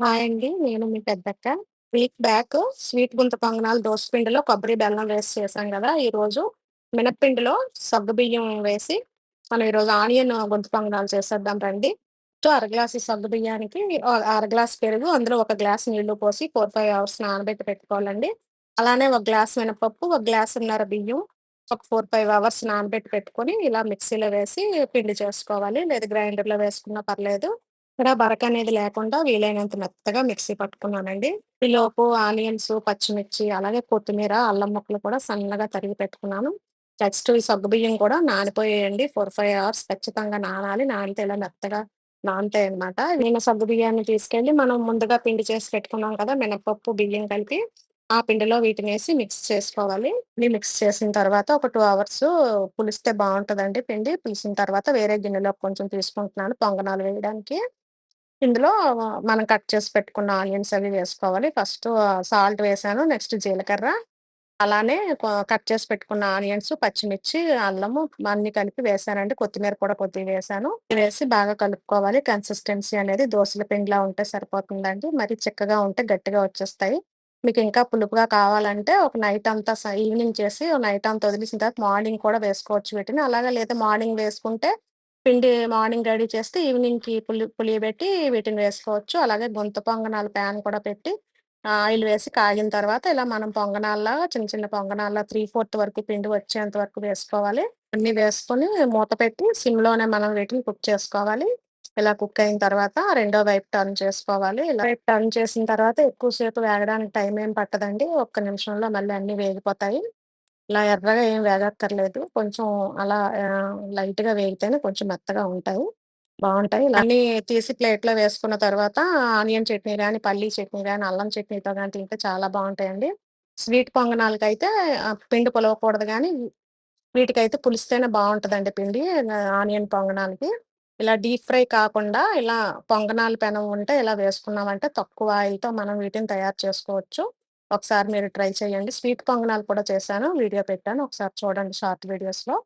Hi అండి. నేను మీ పెద్దక్క. వీక్ బ్యాక్ స్వీట్ గుంత పొంగనాలు దోసపిండిలో కొబ్బరి, బెల్లం వేసి చేశాం గదా! ఈరోజు మినప్పిండిలో సగ్గుబియ్యం వేసి, మనం ఈరోజు ఆనియన్ గుంత పొంగనాలు చేసేద్దాం రండి. సో, అర గ్లాసు సగ్గుబియ్యానికి ఆహ్, అర గ్లాస్ పెరుగు, అందులో ఒక గ్లాస్ నీళ్ళు పోసి 4, 5 అవర్స్ నానబెట్టి పెట్టుకోవాలండి. అలానే ఒక గ్లాస్ మినపప్పు, ఒక గ్లాసున్నర బియ్యం, ఒక 4, 5 అవర్స్ నానబెట్టి పెట్టుకొని, ఇలా మిక్సీలో వేసి పిండి చేసుకోవాలి. లేదా గ్రైండర్‌లో వేసుకున్నా పర్లేదు. ఇక్కడ బరకనేది లేకుండా వీలైనంత మెత్తగా మిక్సీ పట్టుకున్నానండి. ఈలోపు ఆనియన్స్, పచ్చిమిర్చి, అలాగే కొత్తిమీర, అల్లం ముక్కలు కూడా సన్నగా తరిగి పెట్టుకున్నాను. నెక్స్ట్ ఈ సగ్గుబియ్యం కూడా నానిపోయాయండి. 4, 5 అవర్స్ ఖచ్చితంగా నానాలి. నానితే ఇలా మెత్తగా నానుతాయన్నమాట. నేను సగ్గుబియ్యాన్ని తీసుకెళ్ళి మనం ముందుగా పిండి చేసి పెట్టుకున్నాం కదా! మినపప్పు, బియ్యం కలిపి ఆ పిండిలో వీటిని వేసి మిక్స్ చేసుకోవాలి. ఇవి మిక్స్ చేసిన తర్వాత ఒక టూ అవర్స్ పులిస్తే బాగుంటుందండి పిండి. పులిసిన తర్వాత వేరే గిన్నెలో కొంచెం తీసుకుంటున్నాను పొంగనాలు వేయడానికి. ఇందులో మనం కట్ చేసి పెట్టుకున్న ఆనియన్స్ అవి వేసుకోవాలి. ఫస్ట్ సాల్ట్ వేసాను. నెక్స్ట్ జీలకర్ర, అలానే కట్ చేసి పెట్టుకున్న ఆనియన్స్, పచ్చిమిర్చి, అల్లము అన్ని కలిపి వేసానండి. కొత్తిమీర కూడా కొద్దిగా వేసాను. వేసి బాగా కలుపుకోవాలి. కన్సిస్టెన్సీ అనేది దోసల పిండిలా ఉంటే సరిపోతుందండి. మరి చిక్కగా ఉంటే గట్టిగా వచ్చేస్తాయి. మీకు ఇంకా పులుపుగా కావాలంటే ఒక నైట్ అంతా ఈవినింగ్ చేసి నైట్ అంతా వదిలేసిన తర్వాత మార్నింగ్ కూడా వేసుకోవచ్చు వీటిని. అలాగే లేదా మార్నింగ్ వేసుకుంటే పిండి మార్నింగ్ రెడీ చేస్తే ఈవినింగ్‌కి పులి పులియబెట్టి వీటిని వేసుకోవచ్చు. అలాగే గుంత పొంగనాలు ప్యాన్ కూడా పెట్టి ఆయిల్ వేసి కాగిన తర్వాత ఇలా మనం పొంగనాల్లో చిన్న చిన్న పొంగనాల్లో త్రీ ఫోర్త్ వరకు పిండి వచ్చేంత వరకు వేసుకోవాలి. అన్ని వేసుకొని మూత పెట్టి సిమ్‌లోనే మనం వీటిని కుక్ చేసుకోవాలి. ఇలా కుక్ అయిన తర్వాత రెండో వైపు టర్న్ చేసుకోవాలి. ఇలా వైపు టర్న్ చేసిన తర్వాత ఎక్కువ సేపు వేగడానికి టైం ఏం పట్టదండి. ఒక్క నిమిషంలో మళ్ళీ అన్ని వేగిపోతాయి. ఇలా ఎర్రగా ఏం వేగక్కర్లేదు. కొంచెం అలా ఆహ్, లైట్‌గా వేగితేనే కొంచెం మెత్తగా ఉంటాయి. బావుంటాయి. ఇలా అన్నీ తీసి ప్లేట్‌లో వేసుకున్న తర్వాత ఆనియన్ చట్నీ గాని, పల్లీ చట్నీ గాని, అల్లం చట్నీతో గాని తింటే చాలా బావుంటాయండి. స్వీట్ పొంగనాలకైతే ఆహ్, పిండి పులవకూడదు గానీ, వీటికైతే పులిస్తేనే బావుంటదండి పిండి ఆహ్, ఆనియన్ పొంగనాలకి. ఇలా డీప్ ఫ్రై కాకుండా ఇలా పొంగనాల పెనం ఉంటే ఇలా వేసుకున్నామంటే తక్కువ ఆయిల్‌తో మనం వీటిని తయారు చేసుకోవచ్చు. ఒకసారి మీరు ట్రై చేయండి. స్వీట్ పొంగనాలు కూడా చేశాను. వీడియో పెట్టాను. ఒకసారి చూడండి షార్ట్ వీడియోస్‌లో.